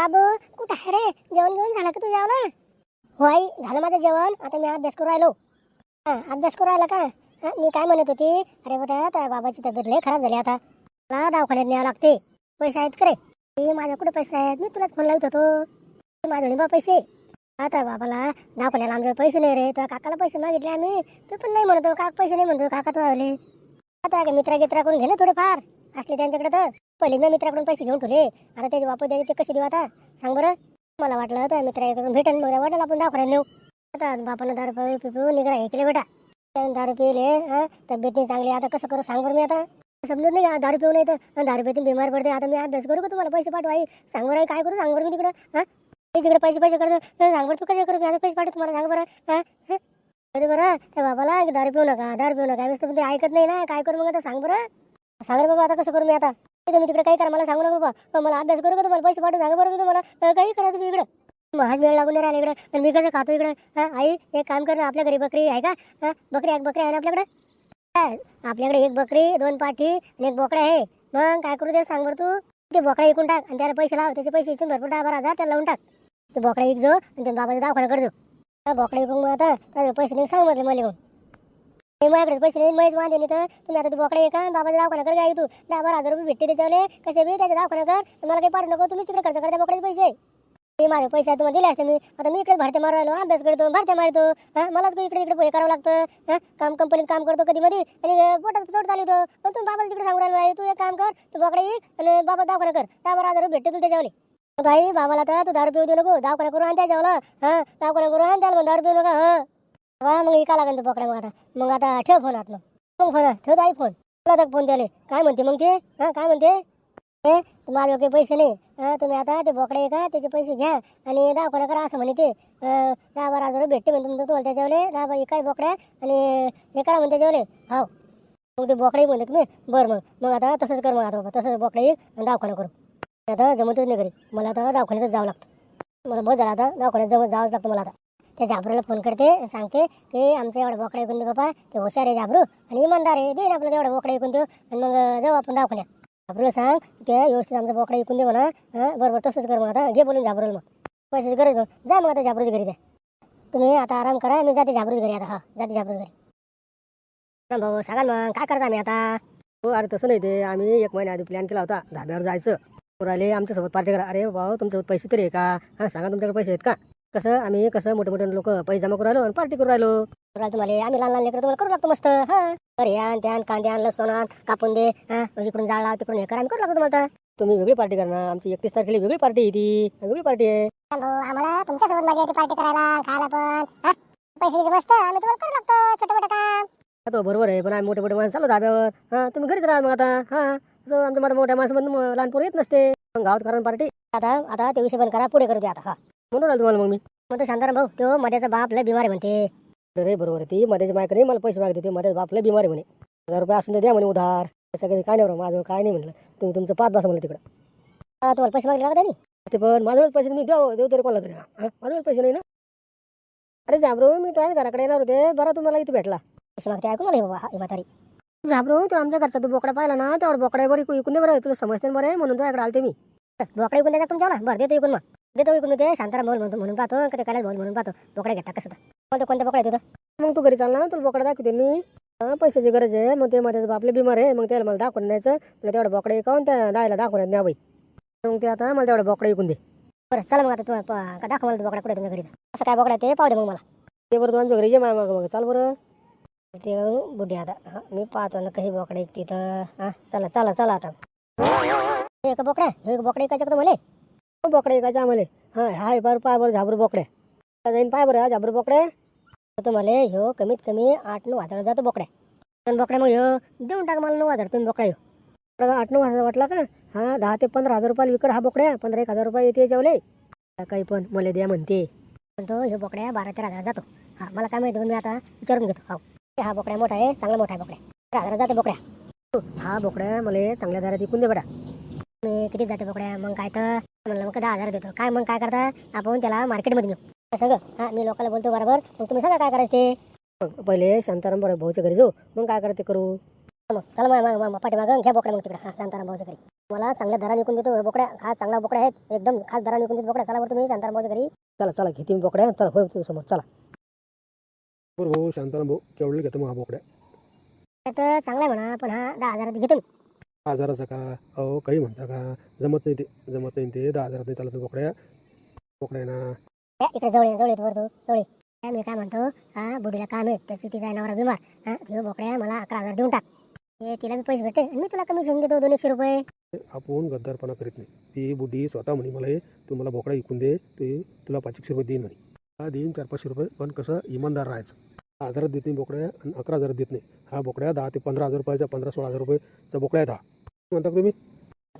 बाबू कुठं आहे रे? जेवण जेवण झालं का तू जेवला हो आई झालं माझं जेवण. आता मी अभ्यास करू राहिलो. हा अभ्यास करू राहिला का? हा, मी काय म्हणत होती? अरे बेटा त्या बाबाची तब्येत लय खराब झाली आता. मला दवाखान्यात न्यावं लागते. पैसे आहेत का रे? माझ्या कुठे पैसे आहेत? मी तुलाच फोन लावत होतो. माझ्याकडे बा पैसे. आता बाबाला दवाखान्याला आमच्याकडे पैसे नाही रे. तुझ्या काकाला पैसे मागितले आम्ही. तू पण नाही म्हणतो काका पैसे नाही म्हणतो. काका तो आले आता काय मित्रा गित्रा करून घे ना थोडेफार. असले त्यांच्याकडे तर. पहिले मी मित्राकडून पैसे घेऊन ठेवले. आता त्याचे वापर द्यायचे कसे देऊ आता? सांग बरं. मला वाटलं तर मित्राकडून भेटेल मग वाटेल आपण दवाखान्यात नेऊ. आता बापानं दारू पिऊ पिऊ निघा हे केले बेटा. दारू पिले हा? तब्येत नाही चांगली. आता कसं करू सांग बरं मी आता. समजून नाही दारू पिऊ नाही तर. दारू पिऊन बिमार पडते आता मी अभ्यास करू का तुम्हाला? पैसे पाठवाई सांग बरं काय करू? सांग बरं मी तिकडं. हा? मी तिकडे पैसे पैसे करतो सांग बरं तू कसे करू? मी आता पैसे पाठवतो तुम्हाला सांग बरं. हा? अरे बरं त्या बाबाला दारू पिऊ नका दारू पिऊ नका. व्यवस्थित ते ऐकत नाही ना काय करू मग आता सांग बरं. सांग बाबा आता कसं करू मी आता? तुम्ही तिकडे काही करा मला सांगू नका बाबा. मला अभ्यास करू का तुम्हाला? पैसे पाठवू सांगा बरं मी तुम्हाला? काही करा तुम्ही इकडं. महाग वेळ लागून राहिले राहिला इकडे. पण मी कसं खातो इकडे? आई एक काम कर आपल्या घरी बकरी आहे का? बकरी एक बकरी आहे ना आपल्याकडे? आपल्याकडे एक बकरी दोन पाठी आणि एक बोकडा आहे. मग काय करू दे सांग बरं तू. ते बोकडा इकून टाक आणि त्याला पैसे लाव त्याचे पैसे इथून भरपूर दहा बारा हजार त्याला लावून टाक. ते बोकडा इक जो आणि ते बाबाचा दवाखाना करजो भोकडे मग आता. पैसे नाही सांग म्हटलं मला. मग माझ्याकडे पैसे नाही माहीत वांदे नाही तर. तुम्ही आता ते बोकडा का? बाबाचा दवाखाना कर गाई तू. दहा बारा हजार रुपये भेटते त्याच्यावले. कसे बी त्याचा दवाखाना कर. मला काही पाठवू नको. तुम्ही तिकडे खर्च करा त्या बोकड्याचे पैसे. ते माझे पैसे तुम्हाला दिले असते मी. आता मी इकडे भरते मारायलो अभ्यास करतो भरते मारतो. हा मलाच इकडे इकडे पैसे करावं लागतं. हा काम कंपनीत काम करतो कधी मध्ये आणि पोटात चोट चालू होतो. पण तुम्ही बाबाला तिकडे सांगू राहिलो आहे, तू एक काम कर. तू बोकडे येईल आणि बाबा दवाखाना कर. दहा बारा हजार रुपये भेटते तू त्याच्यावले. बाई बाबाला तर तू दारू पिऊ दे नको. दवाखाना करू आणि त्याच्यावलं हा दवाखाना करू आणि त्याला मग दारू पिऊ नका. हा. वा मग इका लागेल तू पकड्या मग आता. मग आता ठेव फोन आत मग मग फोन ठेव आई फोन तुला तर फोन द्याले. काय म्हणते मग ते? हा काय म्हणते? हे तुम्हाला काही पैसे नाही. हा तुम्ही आता ते बोकडे का त्याचे पैसे घ्या आणि दवाखाना करा असं म्हणे ते. दहा बारा हजार भेटते म्हणते तुमचं तुम्हाला त्याच्यावले दहा बारा काय बोकड्या आणि हे करा म्हणते त्याच्यावले हो मग ते बोकडे म्हणते तुम्ही बरं मग. मग आता तसंच कर मग आता बाबा. तसंच बोकडे येईल दवाखाना करू. आता जमतच नाही घरी. मला आता दवाखान्यातच जावं लागतं. मला बहुत झालं आता दवाखान्यात जवळ जावंच लागतं मला आता. त्या झाबरूला फोन करते सांगते की आमचं एवढं बोकडा ऐकून दे बाबा ते हुशार आहे झाबरू आणि इमानदार आहे. दे ना आपल्याला तेवढं बोकडा ऐकून देऊ आणि मग जाऊ आपण दवाखान्यात. झाबरूला सांग ते व्यवस्थित आमचा बोकडा ऐकून दे म्हणा. हां बरोबर तसंच कर मग आता. घे बोलून झाबरूला मग. पैशाची गरज जा मग आता झाबरूच्या घरी द्या तुम्ही आता आराम करा मी जाते झाबरूच्या घरी आता. हा जाते झाबरूच्या घरी. भाऊ सांगा मग काय करता आम्ही आता? हो अरे तसं नाही ते. आम्ही एक महिन्याआधी प्लॅन केला होता धाब्यावर जायचं. पोराले आमच्यासोबत पार्टी करा. अरे भाऊ तुमच्यासोबत पैसे तरी आहे का? हां सांगा तुमच्याकडे पैसे आहेत का? कसं आम्ही कसं मोठे मोठे लोक पैसे जमा करू राहिलो आणि पार्टी करू राहिलो? तुम्हाला आम्ही लहान लहान लेकरं तुम्हाला करू लागतो मस्त. हां. अरे यान त्यान कांदे आण लसूण आण कापून दे. हां मग इकडून जाळ तिकडून हे करा आम्ही करू लागतो तुम्हाला. तुम्ही वेगळी पार्टी करणार. आमची एकतीस तारखेला वेगळी पार्टी आहे ती. वेगळी पार्टी आहे. हॅलो आम्हाला तुमच्यासोबत मजा येते पार्टी करायला खायला पण? पैसे मस्त आम्ही तुम्हाला करू लागतो छोटं मोठं काम. हा तो बरोबर आहे पण आम्ही मोठे मोठे माणसं चालू धाब्यावर. हां तुम्ही घरीच राहा मग आता. हां. आमच्या मोठ्या मोठ्या माणसं लहान पोरं येत नसते. गावात कारण पार्टी. आता आता ते विषय बंद करा पुढे करते द्या आता. हा. म्हणून तुम्हाला मग मी. म्हणतो शांताराम भाऊ तो मध्याचा बाप लय बिमार म्हणते. अरे बरोबर ती मध्याची मायक नाही मला पैसे मागते. ते मध्ये बापले बिमारी म्हणे. हजार रुपये असून तर द्या म्हणे उधार. सगळे काय नाही माझं काय नाही म्हटलं. तुम्ही तुमचं पाच बसा म्हणलं तिकडं. तुम्हाला पैसे मागले लागत नाही ते पण माझं पैसे तुम्ही देऊ देऊ तरी कोणाला तरी. हा? पैसे नाही ना. अरे झाबरू मी तुझ्या घराकडे येणार होते. बरं तुम्हाला इथे भेटला. पैसे मागते ऐकून आले बाबा ही म्हातारी. झाबरू तू आमच्या घरचा तू बोकडा पाहिला ना तेवढा बोकडा बरी इकून दे बरं तुला समजते बरं म्हणून तुझ्याकडे आलते मी. बोकडा विकून द्यायचा तुमच्याला बरं देतो विकून मग. देतो विकून ते शांताराम भाऊ म्हणतो म्हणून पाहतो कधी काय भाऊ म्हणून पाहतो. बोकडा घेता कसं कोणतं कोणत्या बोकडा येतो मग तू घरी चाल ना तुला बोकडा दाखवते मी. पैशाची गरज आहे मग ते मध्ये बापले बिमार आहे मग त्याला मला दाखवून द्यायचं तुला तेवढं बोकडा इकावून त्या दायला दाखवण्यात न्यावं मग ते आता मला तेवढं बोकडा इकून दे. बरं चला मग आता का दाखव मला बोकडा कुठे तुमच्या घरी. असं काय बोकडा ते? पाहू दे मग मला. ते बरं तू आमच्या घरी ये मग मग. चाल बरं. ते बुढी आता. हा, मी पाहतो ना कशी बोकडे तिथं हा चला चला चला आता. हे एक बोकड्या? हे एक बोकडे का मले? हो, बोकडे इकायचं आम्हाला हा हाय बरं पाय बरं झाबरू बोकड्या. जाईन पाय बरं हा झाबरू बोकडे तर मला ह्यो कमीत कमी आठ नऊ हजार जातो बोकड्या. पण बोकड्या मग ह्यो देऊन टाका मला नऊ हजार तुम्ही बोकडा ह्यो. आठ नऊ हजार वाटला का? हा दहा ते पंधरा हजार रुपयाला विकड हा बोकड्या. पंधरा एक हजार रुपये येते जेवले काही पण मला द्या म्हणते. पण तो ह्यो बोकड्या बारा तेरा हजार जातो. हा मला काय माहिती मी आता विचारून घेतो. हो हे बोकड्या मोठा आहे चांगला मोठा आहे बोकड्या. तेरा हजार जाते बोकड्या. हा बोकड्या मला चांगल्या दरात विकून दे बेटा मी किती जाते बोकड्या मग काय तर? म्हणलं मग दहा हजार देतो. काय मग काय करता? आपण त्याला मार्केटमध्ये नेऊ. सगळं हा मी लोकांना बोलतो बरोबर. मग तुम्ही सांगा काय करायचं ते. मग पहिले शांताराम बरं भाऊच्या घरी जाऊ. मग काय करते करू? मग. चला मग मग पाठीमागं घ्या बोकड्या मग तिकडे. हा शांताराम भाऊच्या घरी. मला चांगल्या दराने विकून देतो. बोकड्या हा चांगला बोकड्या आहेत. एकदम खास दराने विकून देतो. बोकड्या चला बरं तुम्ही शांताराम भाऊच्या घरी. चला चला घेते मी बोकड्या. चला होय समोर चला. बरं भाऊ शांताराम भाऊ केवढे घेतो मग हा बोकड्या तर चांगला आहे म्हणा पण हा दहा हजारात घेतो मी. हजाराचा का? अहो काही म्हणता का? जमत नाही ते जमत नाही ते दहा हजारात नाही तर बोकड्या बोकड्या ना. इकडे जवळ ये, जवळ येतो बरं तू जवळ ये. मी काय म्हणतो हा बुडीला काम आहे त्याची तिचा नवरा बिमार हा घेऊ बोकड्या मला अकरा हजार देऊन टाक. तिला मी पैसे भेटेल मी तुला कमी घेऊन देतो दोन एकशे रुपये. आपण गद्दारपणा करीत नाही. ती बुड्डी स्वतः म्हणे मला हे, तू मला बोकडा विकून दे तू तुला पाचशे रुपये देईन म्हणे. हा देईन चार पाचशे रुपये पण कसं इमानदार राहायचं. दहा हजारात देत नाही बोकड्या आणि अकरा हजारात देत नाही. हा बोकड्या दहा ते पंधरा हजार रुपयाचा पंधरा सोळा हजार रुपयेचा बोकड्या आहे हा. म्हणता तुम्ही?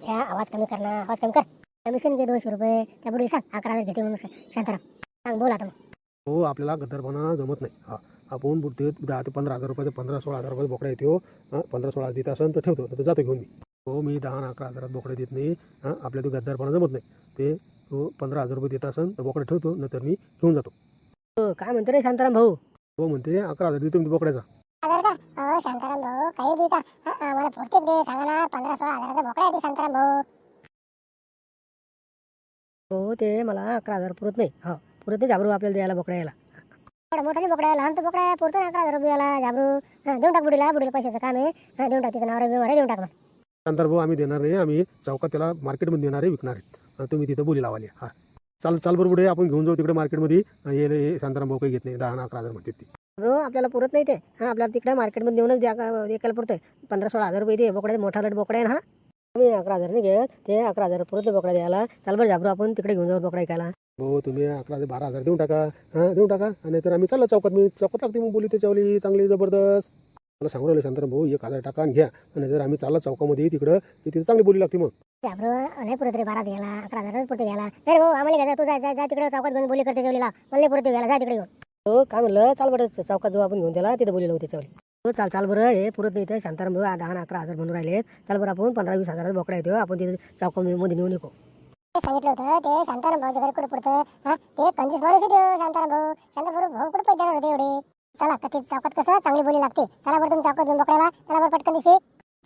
आवाज कमी कर ना आवाज कमी कर. कमिशन घे दोनशे रुपये. त्या बुडीला सांग अकरा हजार घेते म्हणून शांताराम सांग बोल आता हो आपल्याला गद्दारपणा जमत नाही. हा आपण बुड्डी दहा ते पंधरा हजार रुपयाचा पंधरा सोळा हजार रुपये बोकड्या येतो हा. पंधरा सोळा देत असेल तर ठेवतो तर जातो घेऊन मी. हो मी दहा अकरा हजारात बोकडे देत नाही. हां आपल्या तो गद्दारपणा जमत नाही. ते तो पंधरा हजार रुपये देत असेल तर बोकडे ठेवतो नंतर मी घेऊन जातो. हो, काय म्हणतो रे शांताराम भाऊ? हो म्हणते अकरा हजार देतो मी बोकड्याचा. हजार का हो शांताराम भाऊ काही दे का मला प्रत्येक दे सांगा ना पंधरा सोळा हजाराचा बोकडा आहे शांताराम भाऊ. हो ते मला अकरा हजार पुरत नाही. हो पुरत नाही घाबरू आपल्याला द्यायला बोकड्या यायला. मोठा नाही बोकडा लहान तर बोकडा आहे पुरतो ना अकरा हजार रुपयाला झाबरू हा देऊन टाक बुडीला बुडीला पैशाचं काम आहे. हा देऊन टाक तिचं नाव बिमार आहे देऊन टाक मग. नंतर भाऊ आम्ही देणार नाही आम्ही चौकात त्याला मार्केटमध्ये देणार आहे विकणार आहेत. अं, तुम्ही तिथं बोली लावाली. हा. चाल चाल बरोबर आहे आपण घेऊन जाऊ तिकडे मार्केटमध्ये. हे हे शांताराम भाऊ काही घेत नाही. दहा अकरा हजार म्हणते ती. हो आपल्याला पुरत नाही ते. हा आपल्याला तिकडे मार्केटमध्ये नेऊनच द्या. द्यायला पुरतंय पंधरा सोळा हजार रुपये दे. बोकड्या मोठा लट बोकडा आहे ना हा. मी अकरा हजार नाही घेत. ते अकरा हजार पुरत बोकड्या द्यायला. चाल बरं घाबरू आपण तिकडे घेऊन जाऊ बोकड्या ऐकायला भाऊ तुम्ही अकरा ते बारा हजार देऊन टाका. हां देऊन टाका. आणि तर आम्ही चाललो चौकात. मी चौकात लागते मग बोली त्याच्यावली. चांगली जबरदस्त. मला सांगू राहिले शांताराम भाऊ एक हजार टाका आणि घ्या. आणि जर आम्ही चालला चौकामध्ये तिकडं. तिथे चांगली बोली लागते मग. झाबरू नाही पुरत रे बारा घ्यायला अकरा हजार पुरते घ्यायला अरे भाऊ आम्हाला घ्यायचा तू जा जा- जा तिकडे चौकात घेऊन बोली करते जेवलीला मला नाही पुरते घ्यायला जा तिकडे घेऊन. हो काय म्हणलं चाल बरं चौकात जाऊ आपण घेऊन त्याला तिथे बोली लावू त्याच्यावर हो चाल चाल बरं हे पुरत नाही ते. शांताराम भाऊ दहा अकरा हजार म्हणून राहिले. चाल बरं आपण पंधरा वीस हजारात बोकडा येतो. आपण तिथे चौकामध्ये नेऊन येऊ सांगितलं होतं ते शांताराम भाऊच्या घरी कुठे पुरतं? हा ते कंजूस माणूस आहे ते शांताराम भाऊ. शांताराम भाऊ भाऊ कुठे पैसे होते एवढे? चला का ते चौकात कसं चांगली बोली लागते. चला बरं तुम्ही चौकात घेऊन बोकड्याला. चला बरं पटकन दिसे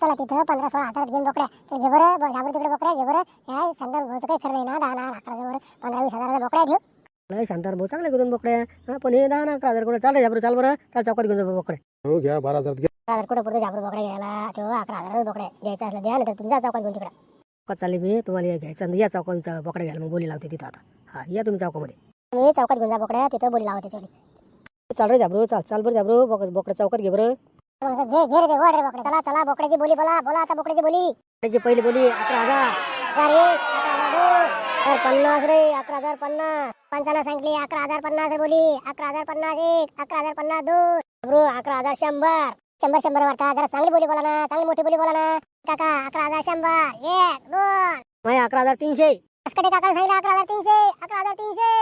चला तिथं पंधरा सोळा हजारात घेऊन बोकड्या तर घे बरं घाबरू तिकडे बोकड्या घे बरं ह्या शांताराम भाऊचं काही खरं नाही ना दहा ना अकरा वर पंधरा वीस हजाराचा बोकड्या घेऊ लय शांताराम भाऊ चांगले घेऊन बोकड्या हा पण हे दहा आणि अकरा हजार कुठे चाल रे घाबरू चाल बरं. चाल चौकात घेऊन जाऊ बोकडे. हो घ्या बारा हजार घ्या. अकरा हजार कुठे पुरते घाबरू बोकड्या घ्यायला? तेव्हा अकरा हजार बोकड्या घ्यायचं असलं द्या नाही तर तुमच्या चौकात घेऊन तिकडे. चौकात चालले मी तुम्हाला हे घ्यायचं या चौकात बोकडे घ्यायला मग बोली लावते तिथं आता. हा या तुम्ही चौकामध्ये. मी चौकात घेऊन जा बोकड्या तिथं बोली लावते चाल रे घाबरू चाल चाल बरं घाबरू बोक- बोकडे चौकात घे बरं. घे घे रे ते वड रे बोकडे चला चला बोकड्याची बोली बोला बोला आता बोकड्याची बोली त्याची पहिली बोली अकरा हजार अरे तर पन्नास रे अकरा हजार पन्नास पंचाला सांगितली अकरा हजार पन्नास रे बोली अकरा हजार पन्नास एक अकरा हजार पन्नास दोन ब्रो अकरा हजार शंभर शंभर शंभर वाटता जरा चांगली बोली बोला ना चांगली मोठी बोली बोला ना काका अकरा हजार शंभर एक दोन माझ्या अकरा हजार तीनशे कसकडे काका सांगितलं अकरा हजार तीनशे अकरा हजार तीनशे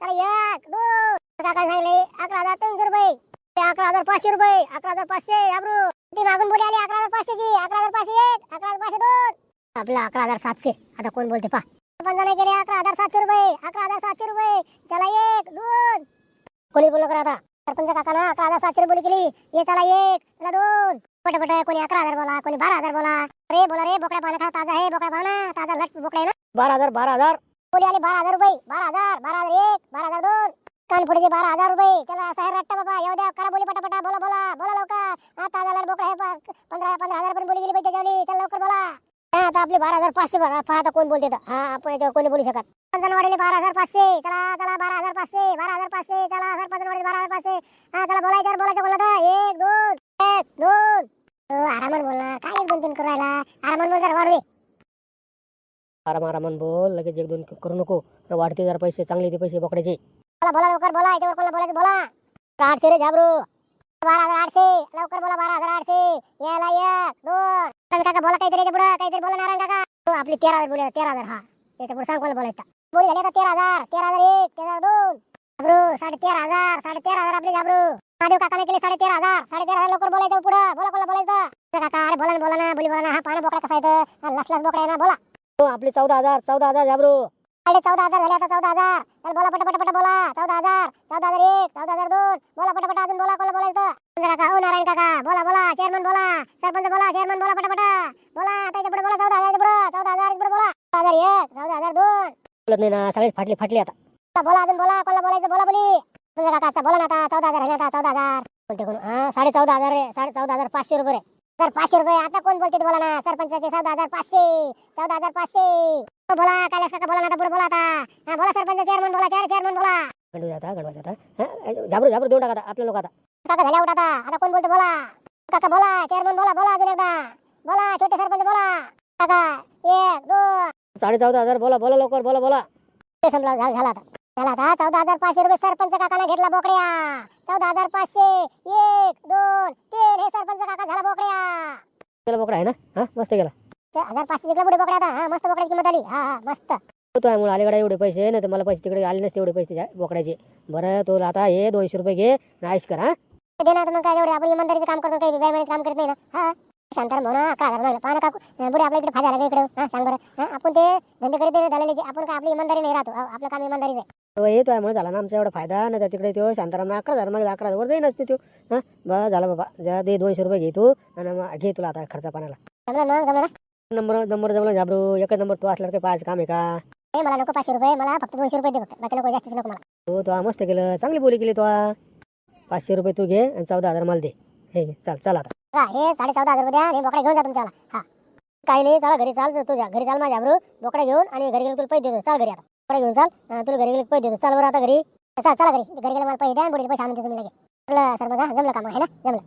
चला एक दोन काका सांगितले अकरा हजार तीनशे रुपये अकरा हजार पाचशे रुपये अकरा हजार पाचशे अब्रू ती मागून बोली आली अकरा हजार पाचशेची अकरा हजार पाचशे एक अकरा हजार पाचशे दोन आपला अकरा हजार सातशे आता कोण बोलते पा पंधरा केले अकरा हजार सातशे रुपये अकरा हजार सातशे रुपये चला एक दोन कोणी बोललो करा आता सरपंच काका ना अकरा हजार सातशे बोली केली ये चला एक चला दोन पट पट कोणी अकरा हजार बोला कोणी बारा हजार बोला रे बोला रे बोकड्या पाना खा ताजा आहे बोकड्या पाना ताजा लट बोकड्या ना बारा हजार बारा हजार बोली आले बारा हजार रुपये बारा हजार बारा हजार एक बारा हजार दोन कानफुडीचे बारा हजार रुपये. चला असं आहे रट्टा बाबा येऊ द्या करा बोली पटापटा बोला बोला बोला लवकर. आता हजार बोकडा आहे पंधरा पंधरा हजार पर्यंत बोली गेली पाहिजे त्याच्यावली चल लवकर बोला. हा, आता आपले बारा हजार पाचशे बघा पाहता कोण बोलते हा आपण याच्यावर कोणी बोलू शकत. पंचावन्न वाढले बारा हजार पाचशे. चला चला बारा हजार पाचशे बारा हजार पाचशे. चला सरपंच वाढले बारा हजार पाचशे. हा चला बोलायचं बोलायचं बोला तर. एक दोन एक दोन. हो, आरामात बोलणार काय एक दोन तीन करू राहिला? आरामात बोल जरा वाढू आराम आरामान बोल. लगेच एक दोन करू नको. वाढते जरा पैसे चांगले ते पैसे पकडायचे बोला बोला लवकर बोला. याच्यावर कोणाला बोलायचं बोला. आठशे रे झाबरू. बारा हजार आठशे. लवकर बोला बारा हजार आठशे. याला एक दोन. नारायण काका बोला काहीतरी याच्या पुढं. काहीतरी बोला नारायण काका. हो, आपली तेरा हजार बोला तेरा हजार हा. याच्यापुढे सांग कोणाला बोलायचं. बोली झाली आता तेरा हजार. तेरा हजार एक तेरा हजार दोन. झाबरू साडे तेरा हजार. साडे तेरा हजार आपले झाबरू. महादेव काकाने केले साडे तेरा हजार. साडे तेरा हजार लवकर बोलायचं पुढं. बोला कोणाला बोलायचं. काका अरे बोला ना बोला ना. बोली बोला ना. हा पाना बोकडा कसा येतं? हा लसलास बोकडा आहे ना बोला. हो आपली चौदा हजार चौदा हजार झाबरू. साडे चौदा हजार झाले आता चौदा हजार. चल बोला पट पटा बोला. चौदा हजार. चौदा हजार एक चौदा हजार दोन. बोला पटा अजून बोला कोला बोलायचं? काका हो नारायण काका बोला बोला. चेअरमन बोला. सरपंच बोला चेअरमन बोला पटापटा. बोला आता इथे पुढे बोला चौदा हजार पुढे. चौदा हजार हजार एक चौदा हजार दोन. बोलत नाही ना सगळे फाटले फाटले आता. बोला अजून बोला. कोणाला बोलायचं? बोला बोली. तुमच्या काका बोला ना आता चौदा हजार झाले आता चौदा हजार. कोणते कोण? हा साडे चौदा हजार रे साडे चौदा हजार पाचशे रुपये सर पाचशे रुपये. आता कोण बोलते बोला ना? सरपंचाचे चौदा हजार पाचशे. चौदा हजार पाचशे. हो, बोला. कैलास काका बोला ना. आता पुढे बोला आता. हा बोला सरपंच चेअरमन बोला. चार चेअरमन बोला. गंडू जाता गडवा जाता झाबरू झाबरू देऊन टाका आपल्या लोक आता काका झाल्या उठा आता आता कोण बोलते बोला. काका बोला. चेअरमन बोला बोला अजून एकदा. बोला छोटे सरपंच बोला. काका एक दोन. साडे चौदा हजार बोला बोला लवकर बोला बोला. संपला झाला आता. झाला आता चौदा हजार पाचशे रुपये सरपंच काकाने घेतला बोकड्या. चौदा हजार पाचशे. एक दोन तीन. हे सरपंच काका झाला बोकड्या. गेला बोकडा आहे ना? हा? मस्त गेला. हजार पाचशे जिंकला पुढे बोकड्या आता. हा मस्त बोकड्याची किंमत आली. हा हा मस्त. तो आहे मुळे. आलीकडे एवढे पैसे. नाही तर मला पैसे तिकडे आले नसते एवढे पैसे. बोकड्याचे. बरं तो आता हे दोनशे रुपये घे. नाईश कर हा? तर मग काय एवढे? आपण इमानदारीचं काम करतो काही बेमानीचं काम करत नाही ना? हा? शांताराम म्हणा अकरा हजार मागला पाहा ना काकू. पुढे आपल्या इकडे फायदा झाला का इकडे. हा सांग बरं. हा आपण ते धंदे करीत नाही दलालीचे. आपण काय आपली इमानदारी नाही राहतो. आपलं काम इमानदारीच आहे. तो हे तो आहे म्हणून झाला ना आमचा एवढा फायदा. नाही तर तिकडे तो शांताराम अकरा हजार मागे अकरा हजार वर जाई नसते तो. हा? बरं झाला बाबा. जा दे दोनशे रुपये घे तू आणि मग घे तुला आता खर्चा पाण्याला. नंबर नंबर जमलं झाबरू एकच नंबर तो असल्यावर काही पाहायचं काम आहे का? हे मला नको पाचशे रुपये. मला फक्त दोनशे रुपये दे फक्त. बाकी नको जास्तीच नको मला. तो तो मस्त केलं. चांगली बोली केली तो पाचशे रुपये तू घे आणि चौदा हजार मला दे. हे चाल चल आता. हा, हे साडे चौदा हजार रुपये बोकडा घेऊन जा तुमच्याला हा. काही नाही चला घरी चाल तुझ्या घरी चाल माझ्या बोकडा घेऊन आणि घरी गेलो तुला पैसे देतो. चाल घरी आता. पुढे घेऊन चाल. तुला घरी गेले पैसे देतो. चाल बरं आता घरी. चल चला घरी. घरी गेले मला पैसे द्या आणि बुडीचे पैसे आणून देतो मी लगे आपलं सर बघा जमलं काम आहे ना? जमलं.